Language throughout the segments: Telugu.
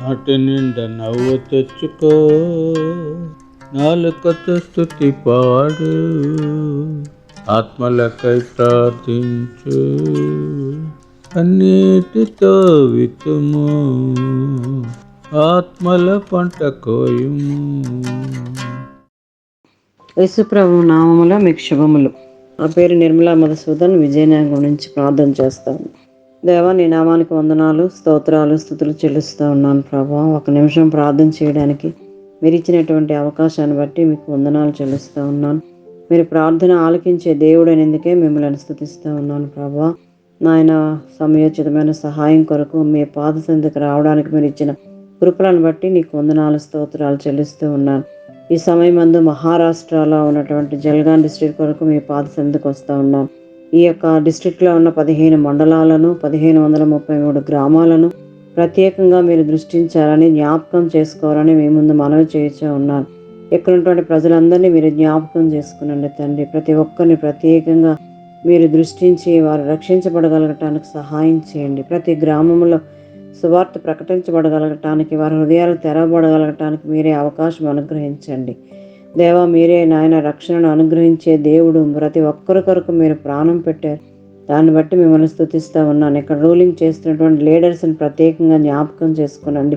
నాటి నిండా నవ్వు తెచ్చుకో. నాలుకతో స్థుతి పాడు. ఆత్మలకై ప్రార్థించు. అన్నిటితో వితుము ఆత్మల పంట కోయుము. యేసుప్రభు నామములో మీకు శుభములు. నా పేరు నిర్మలా మధుసూదన్. విజయనగరం నుంచి ప్రార్థన చేస్తాను. దేవా నీ నామానికి వందనాలు స్తోత్రాలు స్థుతులు చెల్లిస్తూ ఉన్నాను ప్రభా. ఒక నిమిషం ప్రార్థన చేయడానికి మీరు ఇచ్చినటువంటి అవకాశాన్ని బట్టి మీకు వందనాలు చెల్లిస్తూ ఉన్నాను. మీరు ప్రార్థన ఆలకించే దేవుడైనందుకే మిమ్మల్ని స్థుతిస్తూ ఉన్నాను ప్రభా. నాయన సమయోచితమైన సహాయం కొరకు మీ పాద సంధికి రావడానికి మీరు ఇచ్చిన కృపలను బట్టి నీకు వందనాలు స్తోత్రాలు చెల్లిస్తూ ఉన్నాను. ఈ సమయం మందు మహారాష్ట్రలో ఉన్నటువంటి జల్గాన్ డిస్ట్రిక్ట్ కొరకు మీ పాద సందుకు వస్తూ ఉన్నాం. ఈ యొక్క డిస్ట్రిక్ట్లో ఉన్న పదిహేను మండలాలను పదిహేను వందల ముప్పై మూడు గ్రామాలను ప్రత్యేకంగా మీరు దృష్టించాలని జ్ఞాపకం చేసుకోవాలని మీ ముందు మనవి చేయించే ఉన్నాను. ఇక్కడ ఉన్నటువంటి ప్రజలందరినీ మీరు జ్ఞాపకం చేసుకునండి తండ్రి. ప్రతి ఒక్కరిని ప్రత్యేకంగా మీరు దృష్టించి వారు రక్షించబడగలగటానికి సహాయం చేయండి. ప్రతి గ్రామంలో సువార్త ప్రకటించబడగలగటానికి వారి హృదయాలు తెరవబడగలగటానికి మీరే అవకాశం అనుగ్రహించండి. దేవా మీరే నాయన రక్షణను అనుగ్రహించే దేవుడు. ప్రతి ఒక్కరి కొరకు మీరు ప్రాణం పెట్టారు. దాన్ని బట్టి మిమ్మల్ని స్థుతిస్తూ ఉన్నాను. ఇక్కడ రూలింగ్ చేస్తున్నటువంటి లీడర్స్ని ప్రత్యేకంగా జ్ఞాపకం చేసుకునండి.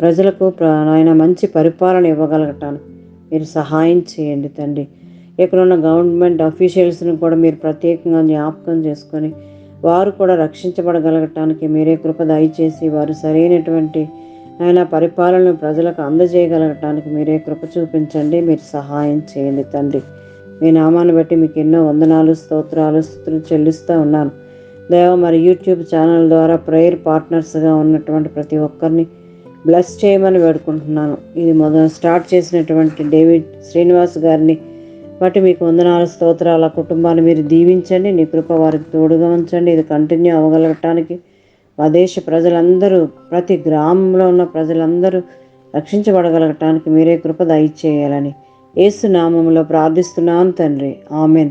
ప్రజలకు ఆయన నాయన మంచి పరిపాలన ఇవ్వగలగటానికి మీరు సహాయం చేయండి తండ్రి. ఇక్కడ ఉన్న గవర్నమెంట్ అఫీషియల్స్ని కూడా మీరు ప్రత్యేకంగా జ్ఞాపకం చేసుకొని వారు కూడా రక్షించబడగలగటానికి మీరే కృప దయచేసి వారు సరైనటువంటి ఆయన పరిపాలనను ప్రజలకు అందజేయగలగటానికి మీరే కృప చూపించండి మీరు సహాయం చేయండి తండ్రి. మీ నామాన్ని బట్టి మీకు ఎన్నో వందనాలు స్తోత్రాలు స్థుతులు చెల్లిస్తూ ఉన్నాను. దేవ మరి యూట్యూబ్ ఛానల్ ద్వారా ప్రేయర్ పార్ట్నర్స్గా ఉన్నటువంటి ప్రతి ఒక్కరిని బ్లెస్ చేయమని వేడుకుంటున్నాను. ఇది మొదలు స్టార్ట్ చేసినటువంటి డేవిడ్ శ్రీనివాస్ గారిని బట్టి మీకు వందనాలు స్తోత్రాల కుటుంబాన్ని మీరు దీవించండి నీ కృప వారికి తోడుగా ఉంచండి. ఇది కంటిన్యూ అవ్వగలగటానికి మా దేశ ప్రజలందరూ ప్రతి గ్రామంలో ఉన్న ప్రజలందరూ రక్షించబడగలగటానికి మీరే కృప దయచేయాలని ఏసు నామములో ప్రార్థిస్తున్నాను తండ్రి. ఆమెన్.